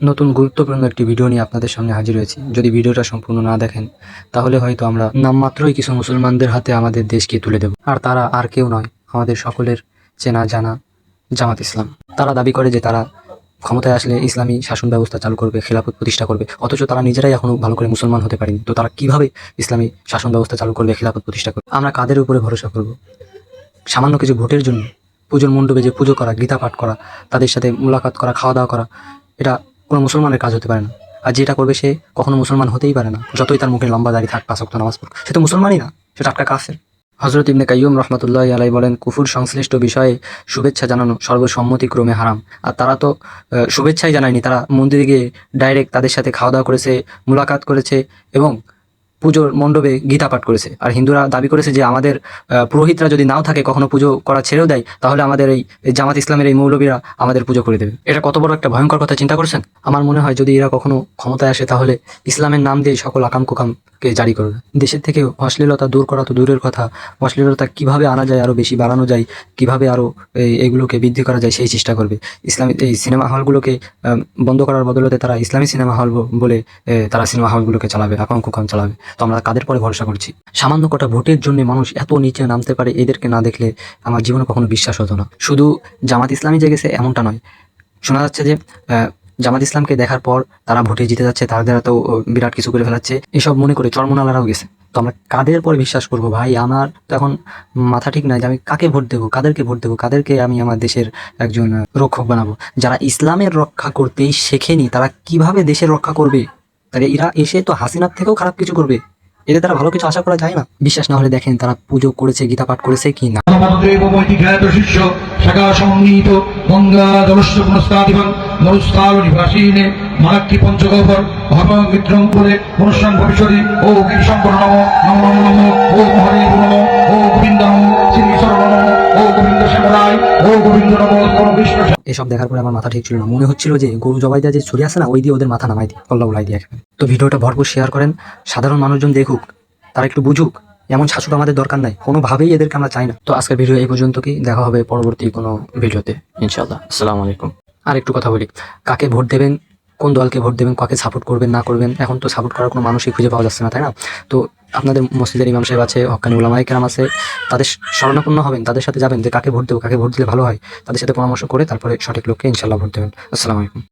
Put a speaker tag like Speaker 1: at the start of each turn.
Speaker 1: নতুন গুরুত্বপূর্ণ একটি ভিডিও নিয়ে আপনাদের সামনে হাজির হয়েছি। যদি ভিডিওটা সম্পূর্ণ না দেখেন, তাহলে হয়তো আমরা নামমাত্রই কিছু মুসলমানদের হাতে আমাদের দেশকে তুলে দেব। আর তারা আর কেউ নয়, আমাদের সকলের চেনা জানা জামাত ইসলাম। তারা দাবি করে যে তারা ক্ষমতায় আসলে ইসলামী শাসন ব্যবস্থা চালু করবে, খেলাফত প্রতিষ্ঠা করবে। অথচ তারা নিজেরাই এখনও ভালো করে মুসলমান হতে পারেনি। তো তারা কীভাবে ইসলামী শাসন ব্যবস্থা চালু করবে, খেলাফত প্রতিষ্ঠা করবে? আমরা কাদের উপরে ভরসা করব? সামান্য কিছু ভোটের জন্য, পুজোর মণ্ডপে যে পুজো করা, গীতা পাঠ করা, তাদের সাথে মুলাকাত করা খাওয়া দাওয়া করা, এটা কোনো মুসলমানের কাজ হতে পারে না। আর যেটা করবে সে কখনো মুসলমান হতেই পারে না, যতই তার মুখে লম্বা দাঁড়িয়ে থাক পাশক্ত নামাজ পড়ুক। সে তো মুসলমানই না, সে টাটকা কাফের। হজরত ইবনে কাইম রহমতুল্লাহ আলাই বলেন, কুফুর সংশ্লিষ্ট বিষয়ে শুভেচ্ছা জানানো সর্বসম্মতিক্রমে হারাম। আর তারা তো শুভেচ্ছাই জানায়নি, তারা মন্দিরে গিয়ে ডাইরেক্ট তাদের সাথে খাওয়া দাওয়া করেছে, মুলাকাত করেছে এবং পুজোর মণ্ডপে গীতা পাঠ করেছে। আর হিন্দুরা দাবি করেছে যে আমাদের পুরোহিতরা যদি নাও থাকে, কখনো পুজো করা ছেড়েও দেয়, তাহলে আমাদের এই জামাত ইসলামের এই মৌলবীরা আমাদের পুজো করে দেবে। এটা কত বড় একটা ভয়ঙ্কর কথা, চিন্তা করছেন? আমার মনে হয় যদি এরা কখনো ক্ষমতায় আসে, তাহলে ইসলামের নাম দিয়ে সকল আকাম কুকামকে জারি করবে। দেশের থেকে অশ্লীলতা দূর করা তো দূরের কথা। অশ্লীলতা কীভাবে আনা যায়, আরও বেশি বাড়ানো যায়, কীভাবে আরও এই এগুলোকে বৃদ্ধি করা যায়, সেই চেষ্টা করবে। ইসলামী, এই সিনেমা হলগুলোকে বন্ধ করার বদলতে তারা ইসলামী সিনেমা হল বলে তারা সিনেমা হলগুলোকে চালাবে, আকাম কুকাম চালাবে। তো আমরা কাদের পরে ভরসা করছি? সামান্য কটা ভোটের জন্য মানুষ এত নিচে নামতে পারে এদেরকে না দেখলে আমার জীবনে কখনো বিশ্বাস হতো না। শুধু জামাত ইসলামী যে গেছে এমনটা নয়। শোনা যাচ্ছে যে জামাত ইসলামকে দেখার পর তারা ভোটে জিতে যাচ্ছে, তার দ্বারা তো বিরাট কিছু করে ফেলাচ্ছে। এসব মনে করে চরমনালারাও গেছে। তো আমরা কাদের পরে বিশ্বাস করব ভাই? আমার তো এখন মাথা ঠিক নাই যে আমি কাকে ভোট দেবো, কাদেরকে ভোট দেবো, কাদেরকে আমি আমার দেশের একজন রক্ষক বানাবো? যারা ইসলামের রক্ষা করতেই শেখেনি, তারা কীভাবে দেশের রক্ষা করবে? তাহলে এরা এসে তো হাসিনার থেকেও খারাপ কিছু করবে। এদের তারা ভালো কিছু আশা করা যায় না। বিশ্বাস না হলে দেখেন তারা পুজো করেছে, গীতা পাঠ করেছে কি না।
Speaker 2: নিবাসীনে করে ও গিরিশঙ্কর নম ও নম, ও গোবিন্দ
Speaker 1: এসব দেখার পরে আমার মাথা ঠিক ছিল না। মনে হচ্ছিল যে গরু জবাই দেওয়া যে ছড়ি আছে না, ওই দিয়ে ওদের মাথা নামাই দিই কল্লা উলাই দিয়ে তো ভিডিওটা ভরপুর শেয়ার করেন। সাধারণ মানুষজন দেখুক, তারা একটু বুঝুক, এমন শাসক আমাদের দরকার নাই। কোনোভাবেই এদেরকে আমরা চাই না। তো আজকের ভিডিও এই পর্যন্ত কি দেখা হবে পরবর্তী কোনো ভিডিওতে। ইনশাল্লাহ আসসালামু আলাইকুম। আর একটু কথা বলি। কাকে ভোট দেবেন, কোন দলকে ভোট দেবেন, কাকে সাপোর্ট করবেন, না করবেন, এখন তো সাপোর্ট করার কোনো মানুষই খুঁজে পাওয়া যাচ্ছে না, তাই না? তো আপনাদের মসজিদের ইমাম সাহেব আছে হকানি উলামাই কেরাম আছে, তাদের স্মরণাপন্ন হবেন, তাদের সাথে যাবেন, যে কাকে ভোট দেবো, কাকে ভোট দিলে ভালো হয়, তাদের সাথে পরামর্শ করে তারপরে সঠিক লোককে ইনশাল্লাহ ভোট দেবেন। আসসালামু আলাইকুম।